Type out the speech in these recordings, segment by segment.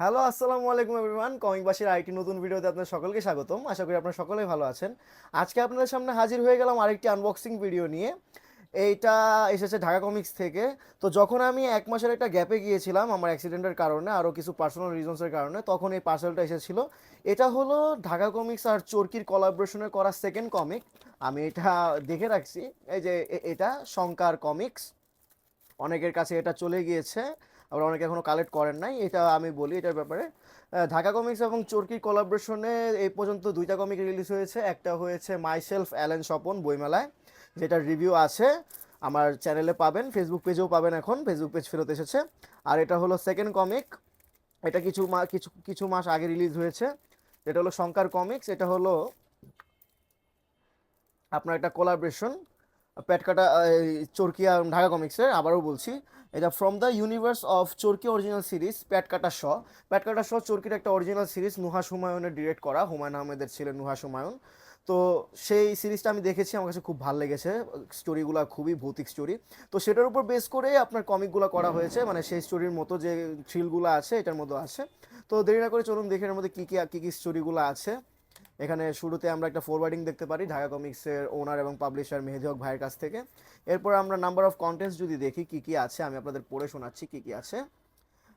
Hello আসসালামু আলাইকুম everyone কমিকবাসীর আরেকটি নতুন ভিডিওতে আপনাদের সকলকে স্বাগতম। আশা করি আপনারা সকলেই ভালো আছেন। আজকে আপনাদের সামনে হাজির হয়ে গেলাম আরেকটি আনবক্সিং ভিডিও নিয়ে। এইটা এসেছে ঢাকা কমিক্স থেকে। তো যখন আমি এক মাসের একটা গ্যাপে গিয়েছিলাম আমার অ্যাক্সিডেন্টের কারণে আরও কিছু পার্সোনাল রিজনসের কারণে, তখন এই পার্সেলটা এসেছিল। এটা হলো ঢাকা কমিক্স আর চরকির কোলাবোরেশনে করা সেকেন্ড কমিক আমি এটা দেখে রাখছি। এই যে এটা শঙ্কার কমিক্স অনেকের কাছে এটা চলে গিয়েছে। আবার অনেকে এখনও কালেক্ট করেন নাই, এটা আমি বলি এটার ব্যাপারে। ঢাকা কমিক্স এবং চরকি কোলাবরেশনে এই পর্যন্ত দুইটা কমিক রিলিজ হয়েছে। একটা হয়েছে মাইসেলফ অ্যালেন স্বপন বইমেলায়, যেটার রিভিউ আছে। আমার চ্যানেলে পাবেন ফেসবুক পেজেও পাবেন এখন ফেসবুক পেজ ফেরত এসেছে। আর এটা হলো সেকেন্ড কমিক এটা কিছু মা, কিছু কিছু মাস আগে রিলিজ হয়েছে। এটা হলো শঙ্কার কমিক্স এটা হলো আপনার একটা কোলাবরেশন প্যাটকাটা চরকিয়া ঢাকা কমিক্সের, আবারও বলছি। এটা from the universe of Chorki original series Petkata Shaw. Petkata Shaw চরকির একটা অরিজিনাল সিরিজ নুহা হুমায়ুনের ডিরেক্ট করা। হুমায়ুন আহমেদের ছিলেন নুহা হুমায়ুন। তো সেই সিরিজটা আমি দেখেছি, আমার কাছে খুব ভালো লেগেছে। স্টোরিগুলো খুবই ভৌতিক স্টোরি তো সেটার উপর বেস করে আপনার কমিকগুলো করা হয়েছে। মানে সেই স্টোরির মতো যে থ্রিলগুলো আছে, এটার মধ্যে আছে। তো দেরি না করে চলুন, দেখে এর মধ্যে কী কী কী কী স্টোরিগুলো আছে। এখানে শুরুতে আমরা একটা ফরওয়ার্ডিং দেখতে পারি ঢাকা কমিক্সের ওনার এবং পাবলিশার মেহেদি হক ভাইয়ের কাছ থেকে। এরপর আমরা নাম্বার অফ কন্টেন্টস যদি দেখি, কি কি আছে, আমি আপনাদের পড়ে শোনাচ্ছি কি কি আছে।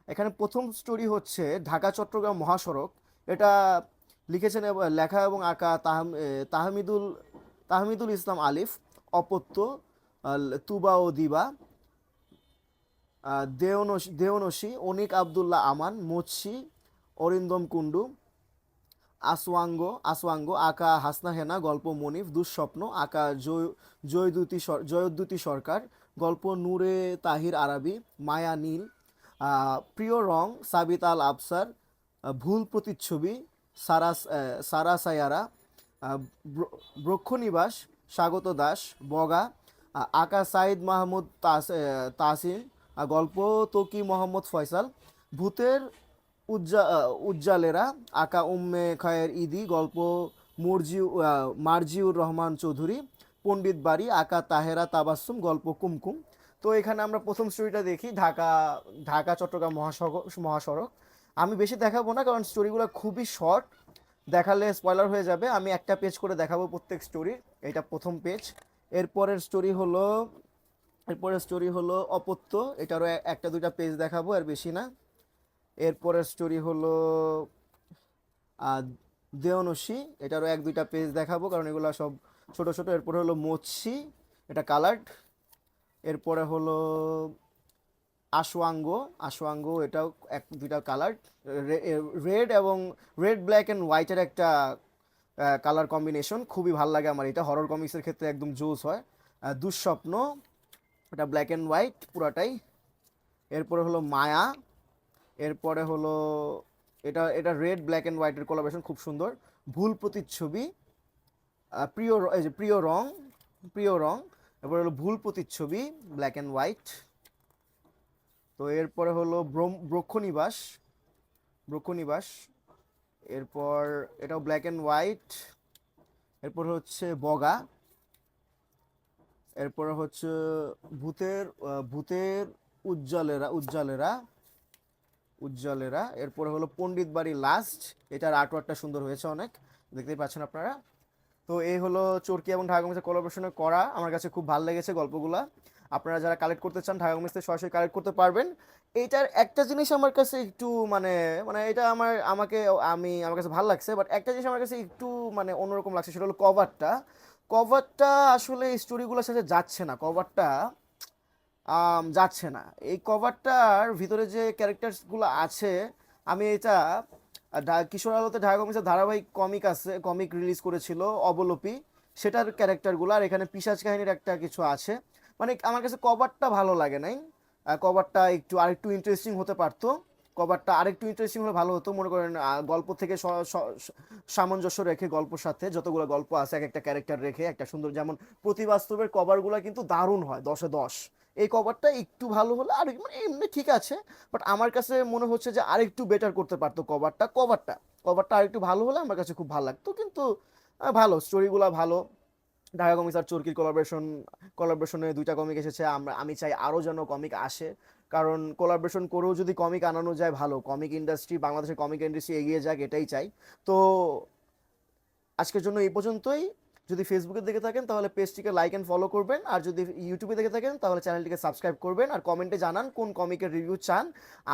এখানে প্রথম স্টোরি হচ্ছে ঢাকা, চট্টগ্রাম মহাসড়ক। এটা লিখেছেন লেখা এবং আঁকা তাহম তাহমিদুল তাহমিদুল ইসলাম আলিফ, অপত্য তুবা ও দিবা দেওনসি দেওনসি অনিক আবদুল্লাহ আমান, মোচ্ছি, অরিন্দম কুণ্ডু আসওয়াঙ্গ আসওয়াঙ্গ আঁকা হাসনা হেনা গল্প মনিফ দুঃস্বপ্ন আঁকা জয় জয়দ্যুতি জয়দ্যুতি সরকার গল্প নূরে তাহির আরাবি মায়া নীল প্রিয় রং সাবিত আল আফসার ভুল প্রতিচ্ছবি আহ, সারা সায়ারা ব্রক্ষনিবাস স্বাগত দাস বগা আকা সাইদ মাহমুদ তাস তাসিম গল্প তকি মোহাম্মদ ফয়সাল ভূতের উজ্জা উজ্জালেরা আকা উম্মে খায়ের ইদি, গল্প মুরজিউ মারজিউর রহমান চৌধুরী, পণ্ডিত বাড়ি, আকা তাহেরা তাবাসুম গল্প কুমকুম। তো এখানে আমরা প্রথম স্টোরিটা দেখি, ঢাকা ঢাকা, চট্টগ্রাম মহাসড়ক মহাসড়ক। আমি বেশি দেখাবো না, কারণ স্টোরিগুলো খুবই শর্ট দেখালে স্পয়লার হয়ে যাবে। আমি একটা পেজ করে দেখাবো প্রত্যেক স্টোরি এটা প্রথম পেজ এরপরের স্টোরি হলো, এরপরের স্টোরি হলো অপত্য। এটারও একটা দুইটা পেজ দেখাবো আর বেশি না। এরপরের স্টোরি হলো দেওনসি এটারও এক দুইটা পেজ দেখাবো, কারণ এগুলো সব ছোট ছোট। এরপরে হলো মৎসি, এটা কালার্ড এরপরে হলো আশোয়াঙ্গ। আশোয়াঙ্গ, এটাও এক দুইটা কালার রেড এবং রেড ব্ল্যাক অ্যান্ড হোয়াইটের একটা কালার কম্বিনেশন খুবই ভালো লাগে আমার এটা। হরর কমিক্সের ক্ষেত্রে একদম জোস হয়। দুঃস্বপ্ন, এটা ব্ল্যাক অ্যান্ড হোয়াইট পুরাটাই। এরপরে হলো মায়া। এরপরে হলো এটা এটা রেড ব্ল্যাক অ্যান্ড হোয়াইটের কোলাবরেশন খুব সুন্দর। ভুল প্রতিচ্ছবি প্রিয় এই যে প্রিয় রং প্রিয় রং। এরপরে হলো ভুল প্রতিচ্ছবি ব্ল্যাক অ্যান্ড হোয়াইট তো এরপরে হলো ব্রক্ষনিবাস ব্রক্ষনিবাস এরপর এটাও ব্ল্যাক অ্যান্ড হোয়াইট এরপর হচ্ছে বগা। এরপরে হচ্ছে ভূতের ভূতের উজ্জ্বলেরা উজ্জ্বলেরা। উজ্জ্বলেরা। এরপরে হলো পণ্ডিত বাড়ি লাস্ট এটার আর্টওয়ার্কটা সুন্দর হয়েছে অনেক, দেখতেই পাচ্ছেন আপনারা। তো এই হলো চরকি এবং ঢাকা কমিক্সের কোলাবোরেশনে করা, আমার কাছে খুব ভালো লেগেছে গল্পগুলা। আপনারা যারা কালেক্ট করতে চান, ঢাকা কমিক্স থেকে সরাসরি কালেক্ট করতে পারবেন। এইটার একটা জিনিস আমার কাছে একটু মানে মানে এটা আমার, আমাকে, আমি, আমার কাছে ভালো লাগছে বাট একটা জিনিস আমার কাছে একটু মানে অন্যরকম লাগছে, সেটা হলো কভারটা কভারটা আসলে স্টোরিগুলোর সাথে যাচ্ছে না। কভারটা যাচ্ছে না। এই কভারটার ভিতরে যে ক্যারেক্টারসগুলো আছে, আমি এটা কিশোর আলোতে ঢাকা কমিক্সের ধারাবাহিক কমিক আছে কমিক রিলিজ করেছিল অবলোপি। সেটার ক্যারেক্টারগুলো আর এখানে পিশাচ কাহিনীর একটা কিছু আছে। মানে আমার কাছে কভারটা ভালো লাগে নাই। কভারটা একটু, আরেকটু ইন্টারেস্টিং হতে পারতো। কভারটা আরেকটু ইন্টারেস্টিং হলে ভালো হতো। মনে করেন গল্প থেকে সামঞ্জস্য রেখে গল্পর সাথে যতগুলো গল্প আছে, এক একটা ক্যারেক্টার রেখে, একটা সুন্দর, যেমন প্রতিবাস্তবের কভারগুলো কিন্তু দারুণ হয়, দশে দশ। এই কভারটা একটু ভালো হলে আর মানে এমনি ঠিক আছে বাট আমার কাছে মনে হচ্ছে যে আরেকটু বেটার করতে পারতো কভারটা কভারটা কভারটা আরেকটু ভালো হলে আমার কাছে খুব ভালো লাগতো, কিন্তু ভালো স্টোরিগুলো ভালো। ঢাকা কমিক্স আর চরকির কোলাবরেশন কোলাবরেশনে দুইটা কমিক এসেছে, আমরা, আমি চাই আরও যেন কমিক আসে, কারণ কোলাবরেশন করেও যদি কমিক আনানো যায় ভালো কমিক ইন্ডাস্ট্রি বাংলাদেশের কমিক ইন্ডাস্ট্রি এগিয়ে যাক, এটাই চাই। তো, আজকের জন্য এই পর্যন্তই। যদি ফেসবুকে দেখে থাকেন, তাহলে পেজটিকে লাইক অ্যান্ড ফলো করবেন। আর যদি ইউটিউবে দেখে থাকেন, তাহলে চ্যানেলটিকে সাবস্ক্রাইব করবেন। আর কমেন্টে জানান কোন কমিকের রিভিউ চান।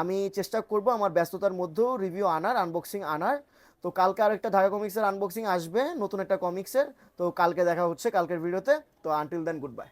আমি চেষ্টা করব আমার ব্যস্ততার মধ্যেও রিভিউ আনার আনবক্সিং আনার। তো কালকে আর একটা ঢাকা কমিক্সের আনবক্সিং আসবে, নতুন একটা কমিক্সের তো কালকে দেখা হচ্ছে কালকের ভিডিওতে তো আনটিল দেন গুড বাই